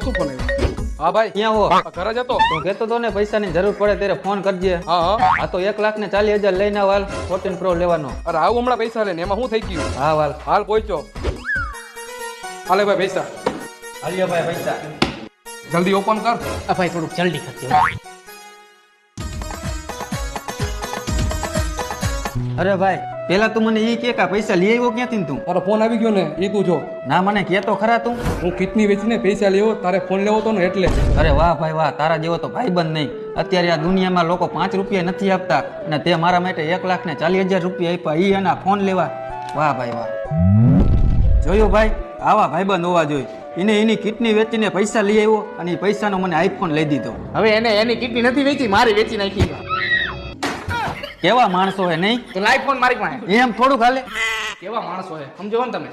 શું ફોન આવ્યો હા ભાઈ. ક્યાં હો? ઘરે જતો તો કહેતો તો ને પૈસાની જરૂર પડે ત્યારે ફોન કરજે. હા હા. આ તો એક લાખ ને ચાલીસ હજાર લઈને આવ હાલ. ફોર્ટીન પ્રો લેવાનો. અરે આવું હમણાં પૈસા લે ને એમાં શું થઈ ગયું? હા વાલ હાલ પહોંચ્યો હાલે ભાઈ પૈસા. હાલ્યો ભાઈ પૈસા. જલ્દી ઓપન કર. આ ભાઈ થોડુંક જલ્દી કરજો. અરે ભાઈ પેલા તું મને એ કે કા પૈસા લઈ આવ્યો ક્યાંથી ને તું? તારો ફોન આવી ગયો ને એ તું જો ના મને કહેતો ખરા તું. હું કિટની વેચીને પૈસા લેવો તારે ફોન લેવો તો ને એટલે. અરે વાહ ભાઈ વાહ તારા જેવો તો ભાઈબંધ નહીં. અત્યારે આ દુનિયામાં લોકો પાંચ રૂપિયા નથી આપતા અને તે મારા માટે એક લાખ ને ચાલીસ હજાર રૂપિયા આપ્યા. એ એના ફોન લેવા. વાહ ભાઈ વાહ. જોયું ભાઈ આવા ભાઈબંધ હોવા જોઈએ. એને એની કિડની વેચીને પૈસા લઈ આવ્યો અને એ પૈસાનો મને આઈફોન લઈ દીધો. હવે એને એની કિડની નથી વેચી મારી વેચી નાખી કેવા માણસો હે નહીં? તો લાઈફ ફોન મારી પાસે. એમ થોડું ખાલે કેવા માણસો હે? સમજો ને તમે.